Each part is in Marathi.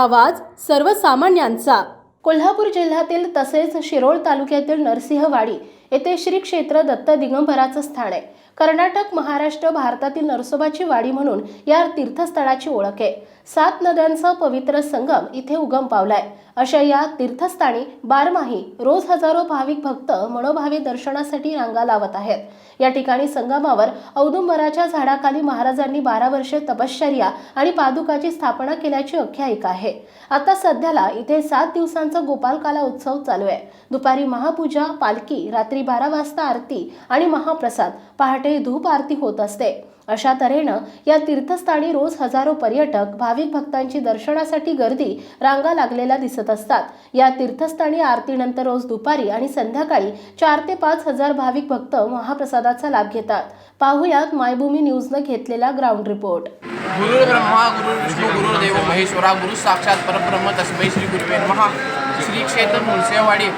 आवाज सर्वसामान्यांचा. कोल्हापूर जिल्ह्यातील तसेच शिरोळ तालुक्यातील नरसिंहवाडी येथे श्री क्षेत्र दत्त दिगंबराचं स्थान आहे. कर्नाटक महाराष्ट्र भारतातील नरसोबाची वाडी म्हणून या तीर्थस्थळाची ओळख आहे. सात नद्यांचा पवित्र संगम इथे उगम पावलाय. अशा या तीर्थस्थानी बारमाही रोज हजारो भाविक भक्त मनोभावे दर्शनासाठी रांगा लावत आहेत. या ठिकाणी संगमावर औदुंबराच्या झाडाखाली महाराजांनी बारा वर्षे तपश्चर्या आणि पादुकाची स्थापना केल्याची आख्यायिका आहे. आता सध्याला इथे सात दिवसांचा गोपालकाला उत्सव चालू आहे. दुपारी महापूजा पालखी रात्री बारा वाजता आरती आणि महाप्रसाद. पहाटे धूप आरती होत असते. अशा तऱ्हेनं या तीर्थस्थानी रोज हजारो पर्यटक भाविक भक्तांची दर्शनासाठी गर्दी रांगा लागलेल्या दिसत असतात. या तीर्थस्थानी आरतीनंतर रोज दुपारी आणि संध्याकाळी चार ते पाच हजार भाविक भक्त महाप्रसादाचा लाभ घेतात. पाहुयात मायभूमी न्यूजनं घेतलेला ग्राउंड रिपोर्ट. गुरु ब्रह्मा गुरु विष्णू गुरुर्देव महेश्वरा गुरु साक्षात परब्रह्म तस्मै श्री गुरुवे महा श्री क्षेत्र मुळसेवाडी.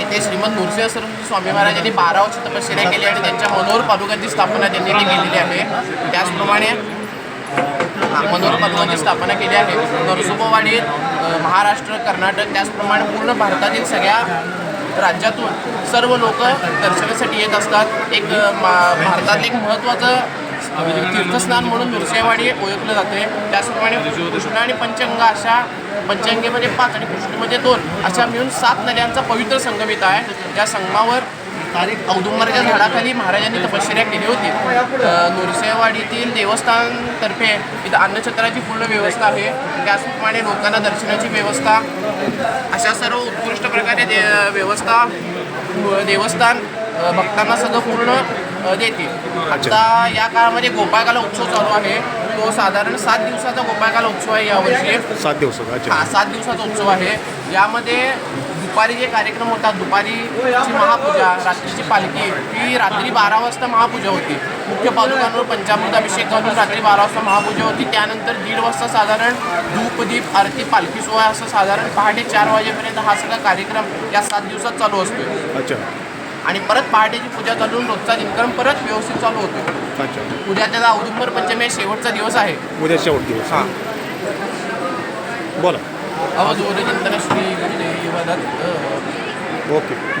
इथे श्रीमंत नृसिंह सरस्वती स्वामी महाराजांनी बारा वर्ष तपश्चर्या केली आणि त्यांच्या मनोहर पादुकांची स्थापना त्यांनी केलेली आहे. त्याचप्रमाणे मनोहर पादुकांची स्थापना केली आहे. नरसोबावाडीत महाराष्ट्र कर्नाटक त्याचप्रमाणे पूर्ण भारतातील सगळ्या राज्यातून सर्व लोक दर्शनासाठी येत असतात. एक मा- भारतातलं एक महत्त्वाचं तीर्थस्नान म्हणून नृसिंहवाडी ओळखलं जाते. त्याचप्रमाणे कृष्ण आणि पंचंग अशा पंचंगेमध्ये पाच आणि कृष्णमध्ये दोन अशा मिळून सात नद्यांचा पवित्र संगम इथं आहे. त्या संगमावर औदुंबराच्या झाडाखाली महाराजांनी तपश्चर्या केली होती. नृसिंहवाडीतील देवस्थानतर्फे इथं अन्नछत्राची पूर्ण व्यवस्था आहे. त्याचप्रमाणे लोकांना दर्शनाची व्यवस्था अशा सर्व उत्कृष्ट प्रकारे दे व्यवस्था देवस्थान भक्तांना सगळं पूर्ण देते आता या काळामध्ये गोपाळकाला उत्सव चालू आहे. तो साधारण सात दिवसाचा गोपाळकाला उत्सव आहे यावर्षी. सात दिवसाचा अच्छा. हा सात दिवसाचा उत्सव आहे. यामध्ये दुपारी जे कार्यक्रम होतात दुपारीची महापूजा रात्रीची पालखी ही रात्री बारा वाजता महापूजा होती. मुख्य पादुकांवर पंचामृत अभिषेक घालून रात्री बारा वाजता महापूजा होती. त्यानंतर दीड वाजता साधारण धूपदीप आरती पालखी सोहळा असं साधारण पहाटे चार वाजेपर्यंत हा सगळा कार्यक्रम या सात दिवसात चालू असतो. अच्छा. आणि परत पहाटेची पूजा चालून रोजचा दिनक्रम परत व्यवस्थित चालू होतो अच्छा. उद्या त्याचा औदुंबर पंचमी शेवटचा दिवस आहे. उद्या शेवट दिवस हां. बोला. अवधूरचिंतन श्री गुरुदेव दत्त ओके.